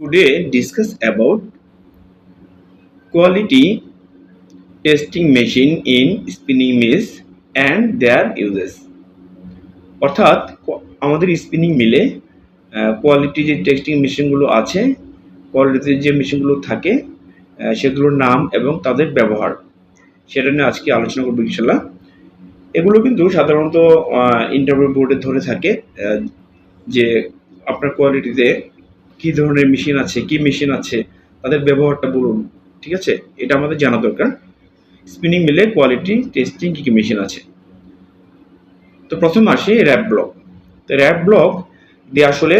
Today discuss about quality testing machine in spinning mills and their uses. অর্থাৎ, আমাদের spinning মিলে quality যে testing মেশিনগুলো আছে কোয়ালিটিতে যে মেশিনগুলো থাকে সেগুলোর নাম এবং তাদের ব্যবহার, সেটা নিয়ে আজকে আলোচনা করব ইনশাল্লাহ এগুলো কিন্তু সাধারণত ইন্টারভিউ বোর্ডে ধরে থাকে যে আপনার কোয়ালিটিতে কি ধরনের মেশিন আছে, কি মেশিন আছে, তাদের ব্যবহারটা বলুন, ঠিক আছে? এটা আমাদের জানা দরকার। স্পিনিং মিলে কোয়ালিটি টেস্টিং কী কী মেশিন আছে। তো প্রথম আসি র্যাপ ব্লক তো র্যাপ ব্লক দিয়ে আসলে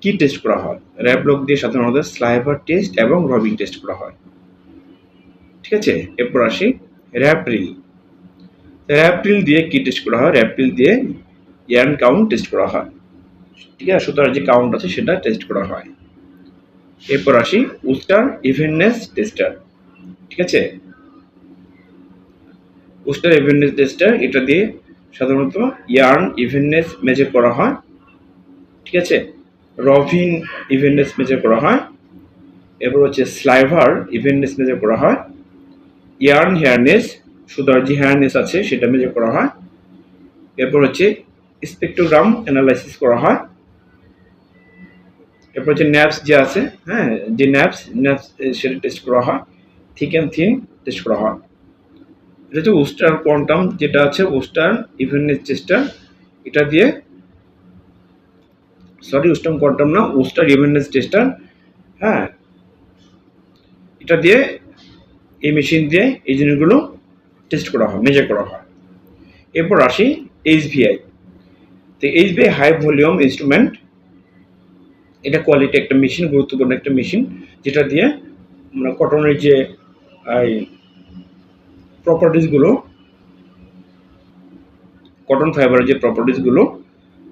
কি টেস্ট করা হয়? র্যাপ ব্লক দিয়ে সাধারণত স্লাইভার টেস্ট এবং রবিং টেস্ট করা হয়। ঠিক আছে? এরপর আসি র্যাপ রিল র্যাপ রিল দিয়ে কি টেস্ট করা হয়? র্যাপ রিল দিয়ে ইয়ার্ন কাউন্ট টেস্ট করা হয়। ঠিক আছে, সুতরাং যে কাউন্ট আছে সেটা টেস্ট করা হয়। এরপর আসি উস্টার ইভেননেস টেস্টার ঠিক আছে? উস্টার ইভেননেস টেস্টার এটা দিয়ে সাধারণত ইয়ার্ন ইভেননেস মেজার করা হয়, ঠিক আছে? রভিন ইভেননেস মেজার করা হয়, এরপর হচ্ছে স্লাইভার ইভেননেস মেজার করা হয় ইয়ার্ন হেয়ারনেস সুতার যে হেয়ারনেস আছে সেটা মেজার করা হয়, এরপর হচ্ছে স্পেকট্রোগ্রাম অ্যানালাইসিস করা হয় এরপর হচ্ছে ন্যাপস যে আছে হ্যাঁ যে ন্যাপস ন্যাপস সেটা টেস্ট করা হয় থিক অ্যান্ড থিন টেস্ট করা হয়। এটা হচ্ছে উস্টার কোয়ান্টাম যেটা আছে উস্টার ইভেননেস টেস্টার এটা দিয়ে সরি উস্টার কোয়ান্টাম না উস্টার ইভেননেস টেস্টার হ্যাঁ এটা দিয়ে এই মেশিন দিয়ে এই জিনিসগুলো টেস্ট করা হয় মেজার করা হয়। এরপর আসি এইচ এইচভিআই তো H HVI high volume instrument এটা কোয়ালিটি একটা মেশিন গুরুত্বপূর্ণ একটা মেশিন যেটা দিয়ে আমরা কটনের যে প্রপার্টিসগুলো কটন ফাইবারের যে প্রপার্টিসগুলো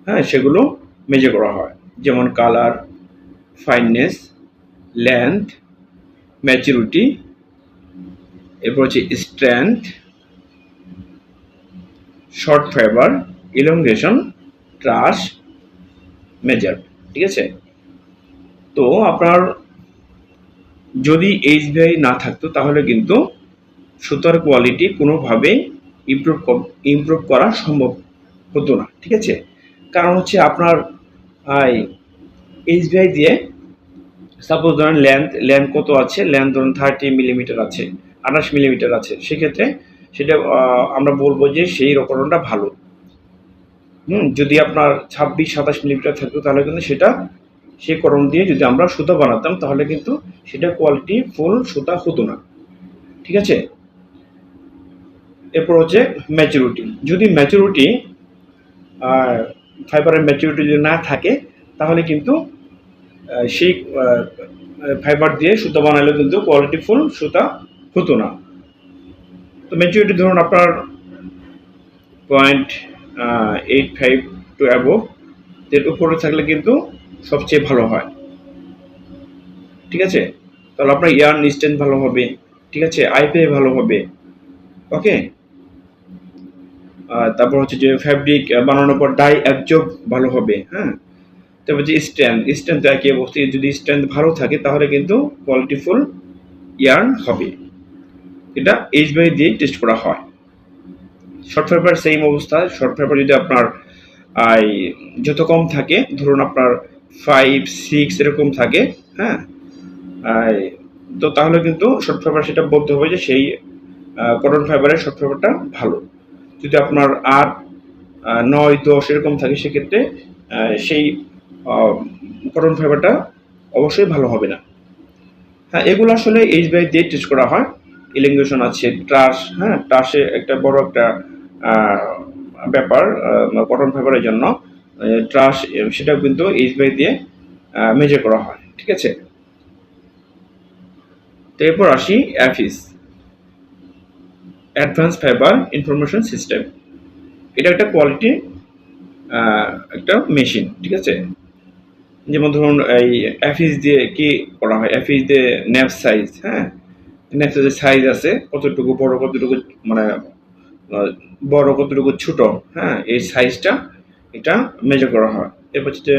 হ্যাঁ সেগুলো মেজে করা হয়। যেমন কালার ফাইননেস লেন্থ ম্যাচুরিটি এরপর হচ্ছে strength short fibre elongation trash measure ঠিক আছে? তো আপনার যদি এইচবিআই না থাকতো তাহলে কিন্তু সুতার কোয়ালিটি কোনোভাবেই ইমপ্রুভ ইমপ্রুভ করা সম্ভব হতো না, ঠিক আছে? কারণ হচ্ছে আপনার এইচবিআই দিয়ে সাপোজ ধরেন লেন্থ লেন্থ কত আছে? লেন্থ ধরুন থার্টি মিলিমিটার আছে, আঠাশ মিলিমিটার আছে, সেক্ষেত্রে সেটা আমরা বলব যে সেই রকমটা ভালো। হুম, যদি আপনার ছাব্বিশ, সাতাশ মিলিমিটার থাকতো তাহলে কিন্তু সেটা সেই করণ দিয়ে যদি আমরা সুতা বানাতাম, তাহলে কিন্তু সেটা কোয়ালিটি ফুল সুতা হতো না। ঠিক আছে? এরপর হচ্ছে ম্যাচুরিটি যদি ম্যাচুরিটি আর ফাইবারের ম্যাচুরিটি যদি না থাকে, তাহলে কিন্তু সেই ফাইবার দিয়ে সুতা বানালে কিন্তু কোয়ালিটি ফুল সুতা হতো না। তো ম্যাচুরিটি ধরুন আপনার point eight five to above এর উপরে থাকলে কিন্তু সবচেয়ে ভালো হয়। ঠিক আছে? তাহলে আপনার ইয়ার্ন স্ট্রেন্থ ভালো হবে। ঠিক আছে? আইপে ভালো হবে। ওকে? তারপর হচ্ছে যে ফ্যাব্রিক বানানোর পর ডাই অ্যাবজর্ব ভালো হবে হ্যাঁ? তারপর যে স্ট্রেন্থ স্ট্রেন্থ একই অবস্থায় যদি স্ট্রেন্থ ভালো থাকে, তাহলে কিন্তু কোয়ালিটিফুল ইয়ার্ন হবে। এটা এইচ বাই দিয়ে টেস্ট করা হয়। শর্ট ফাইবার সেম অবস্থা। শর্ট ফাইবার যদি আপনার যত কম থাকে, ধরুন আপনার ফাইভ সিক্স এরকম থাকে হ্যাঁ? তো তাহলে কিন্তু শর্ট ফাইবার সেটা বলতে হবে যে সেই কটন ফাইবারের শর্ট ফাইবারটা ভালো। যদি আপনার আট নয়, দশ এরকম থাকে সেক্ষেত্রে সেই কটন ফাইবারটা অবশ্যই ভালো হবে না। হ্যাঁ এগুলো আসলে এইচ বাই দিয়ে টেস্ট করা হয়। ইলিঙ্গেশন আছে ট্রাশ হ্যাঁ? ট্রাশে একটা বড় একটা ব্যাপার কটন ফাইবারের জন্য। ট্রাশ সেটাও কিন্তু এইচ বাই দিয়ে মেজার করা হয়, ঠিক আছে? তো এরপর আসি AFIS advanced fibre information system এটা একটা কোয়ালিটি একটা মেশিন ঠিক আছে? যেমন ধরুন এই অ্যাফিস দিয়ে কি করা হয়? অ্যাফিস দিয়ে ন্যাপ সাইজ হ্যাঁ? ন্যাপ সাইজের সাইজ আছে, কতটুকু বড়, কতটুকু মানে বড়, কতটুকু ছোট হ্যাঁ? এই সাইজটা এটা মেজার করা হয়। এরপর হচ্ছে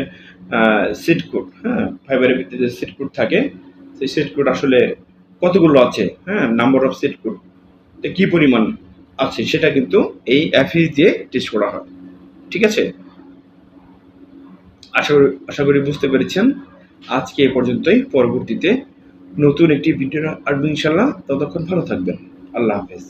সিট কোড হ্যাঁ ফাইবারের ভিত্তিতে সিট কোড থাকে। সেই সিট কোড আসলে কতগুলো আছে? হ্যাঁ নাম্বার অফ সিট কোড কি পরিমাণ আছে? সেটা কিন্তু এই অ্যাফিস দিয়ে টেস্ট করা হয়। ঠিক আছে? আশা করি আশা করি বুঝতে পেরেছেন। আজকে এ পর্যন্তই। পরবর্তীতে নতুন একটি ভিডিও আসবে ইনশাল্লাহ ততক্ষণ ভালো থাকবেন। আল্লাহ হাফেজ।